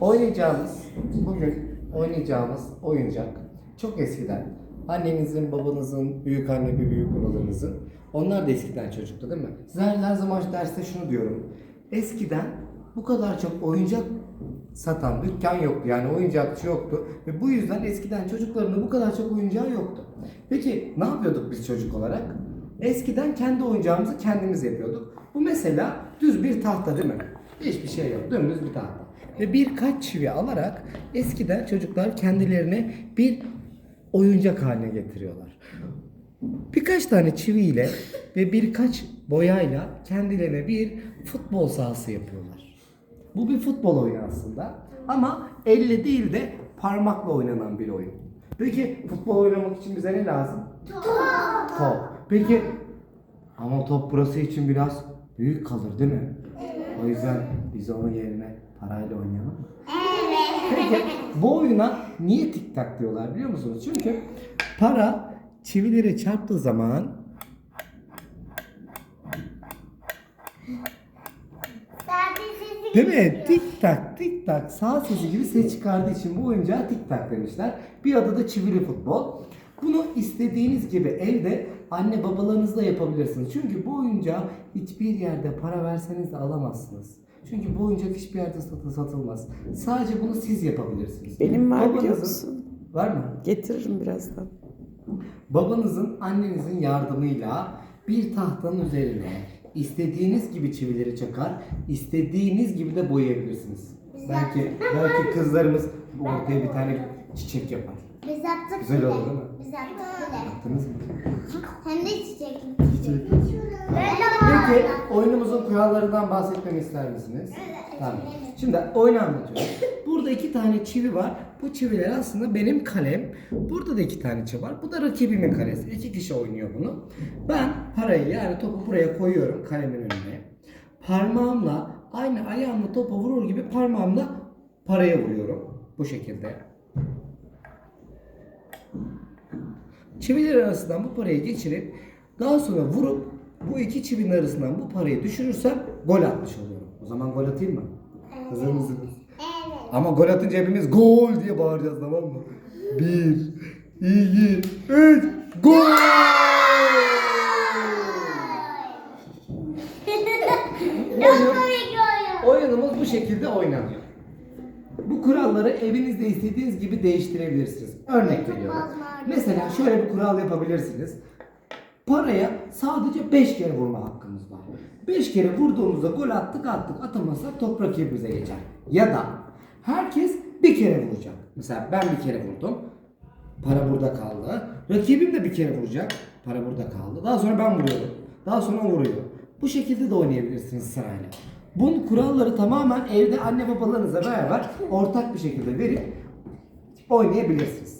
Oynayacağımız, bugün oynayacağımız oyuncak çok eskiden annenizin, babanızın, büyük anne ve büyük babalarınızın onlar da eskiden çocuktu değil mi? Size her, zaman derste şunu diyorum. Eskiden bu kadar çok oyuncak satan dükkan yoktu yani oyuncakçı yoktu ve bu yüzden eskiden çocukların da bu kadar çok oyuncağı yoktu. Peki ne yapıyorduk biz çocuk olarak? Eskiden kendi oyuncağımızı kendimiz yapıyorduk. Bu mesela düz bir tahta değil mi? Hiçbir şey yok. Dümdüz bir tahta. Ve birkaç çivi alarak eskiden çocuklar kendilerine bir oyuncak haline getiriyorlar. Birkaç tane çiviyle ve birkaç boyayla kendilerine bir futbol sahası yapıyorlar. Bu bir futbol oyunu aslında. Ama elle değil de parmakla oynanan bir oyun. Peki futbol oynamak için bize ne lazım? Top. Peki ama top burası için biraz büyük kalır değil mi? O yüzden biz onun yerine parayla oynayalım? Peki bu oyuna niye tik tak diyorlar biliyor musunuz? Çünkü para çivileri çarptığı zaman Değil mi? Tik tak tik tak sağ sesi gibi ses çıkardığı için bu oyuncağa tik tak demişler. Bir adı da çivili futbol. Bunu istediğiniz gibi evde anne babalarınızla yapabilirsiniz. Çünkü bu oyuncağı hiçbir yerde para verseniz de alamazsınız. Çünkü bu oyuncak hiçbir yerde satı satılmaz. Sadece bunu siz yapabilirsiniz. Benim var biliyor Babanızın- musun? Var mı? Getiririm birazdan. Babanızın, annenizin yardımıyla bir tahtanın üzerine istediğiniz gibi çivileri çakar, istediğiniz gibi de boyayabilirsiniz. Belki belki kızlarımız ortaya bir tane çiçek yapar. Biz yaptık Güzel oldu değil mi? Biz yaptık bile. Yaptınız mı? Hem de çiçek. Çiçek. Böyle Peki oyunumuzun kurallarından bahsetmemi ister misiniz? Tamam. Şimdi oyunu anlatıyorum. Burada iki tane çivi var. Bu çiviler aslında benim kalem. Burada da iki tane çivi var. Bu da rakibimin kalesi. İki kişi oynuyor bunu. Ben parayı yani topu buraya koyuyorum kalemin önüne. Parmağımla aynı ayağımla topa vurur gibi parmağımla paraya vuruyorum. Bu şekilde. Çiviler arasından bu parayı geçirip daha sonra vurup bu iki çivinin arasından bu parayı düşürürsem gol atmış oluyorum. O zaman gol atayım mı? Hazır mısınız? Evet. Ama gol atınca hepimiz gol diye bağıracağız tamam mı? Bir, iki, üç, gol! Oyun. Oyunumuz bu şekilde oynanıyor. Bu kuralları evinizde istediğiniz gibi değiştirebilirsiniz. Örnek veriyorum. Mesela şöyle bir kural yapabilirsiniz. Paraya sadece 5 kere vurma hakkımız var. 5 kere vurduğumuzda gol attık attık atamazsak top rakibimize geçer. Ya da herkes bir kere vuracak. Mesela ben bir kere vurdum. Para burada kaldı. Rakibim de bir kere vuracak. Para burada kaldı. Daha sonra ben vuruyorum. Daha sonra o vuruyor. Bu şekilde de oynayabilirsiniz sırayla. Bunun kuralları tamamen evde anne babalarınızla beraber ortak bir şekilde verip oynayabilirsiniz.